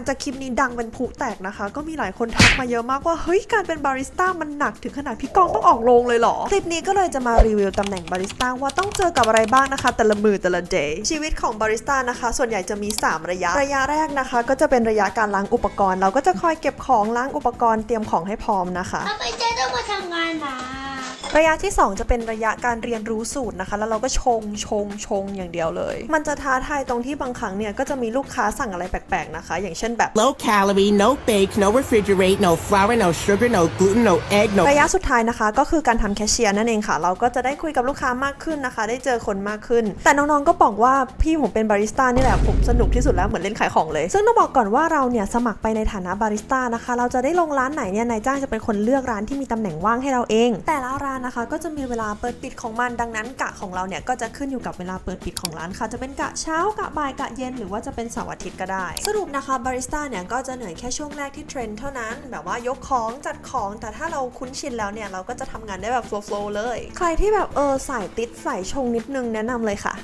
ังจากคลิปนี้ดังเป็นผุแตกนะคะ ก็มีหลายคนทักมาเยอะมากว่า เฮ้ย การเป็นบาริสต้ามันหนักถึงขนาดพี่กองต้องออกโรงเลยเหรอ คลิปนี้ก็เลยจะมารีวิวตำแหน่งบาริสต้าว่าต้องเจอกับอะไรบ้างนะคะ แต่ละมือแต่ละเดย์ชีวิตของบาริสต้านะคะ ส่วนใหญ่จะมี 3 ระยะ ระยะแรกนะคะ ก็จะเป็นระยะการล้างอุปกรณ์ เราก็จะคอยเก็บของล้างอุปกรณ์เตรียมของให้พร้อมนะคะทำไมเจ๊ต้องมาทำงานหนา ระยะที่ 2 จะเป็นระยะการเรียนรู้สูตรนะคะ แล้วเราก็ชงชงชงอย่างเดียวเลย มันจะท้าทายตรงที่บางครั้งเนี่ยก็จะมีลูกค้าสั่งอะไรแปลกๆนะคะ อย่างเช่นแบบ Low calorie, no bake, no refrigerate, no flour, no sugar, no gluten, no egg, no ระยะสุดท้ายนะคะ ก็คือการทำแคชเชียร์นั่นเองค่ะ เราก็จะได้คุยกับลูกค้ามากขึ้นนะคะ ได้เจอคนมากขึ้น แต่น้องๆก็บอกว่าพี่ผมเป็นบาริสต้านี่แหละผมสนุกที่สุดแล้วเหมือนเล่นขายของเลย ซึ่งต้องบอกก่อนว่าเราเนี่ยสมัครไปในฐานะบาริสต้านะคะ เราจะได้ลงร้านไหนเนี่ยนายจ้างจะเป็นคนเลือกร้านที่มีตำแหน่งว่างให้เราเอง แต่ละร้านนะคะ ก็จะมีเวลาเปิดปิดของมันดังนั้นกะของเราเนี่ยก็จะขึ้นอยู่กับเวลาเปิดปิดของร้านค่ะ จะเป็นกะเช้ากะบ่ายกะเย็นหรือว่าจะเป็นเสาร์อาทิตย์ก็ได้ สรุปนะคะบาริสต้าเนี่ยก็จะเหนื่อยแค่ช่วงแรกที่เทรนเท่านั้น แบบว่ายกของจัดของแต่ถ้าเราคุ้นชินแล้วเนี่ยเราก็จะทำงานได้แบบโฟล์ๆเลย ใครที่แบบเออสายติดสายชงนิดนึงแนะนำเลยค่ะ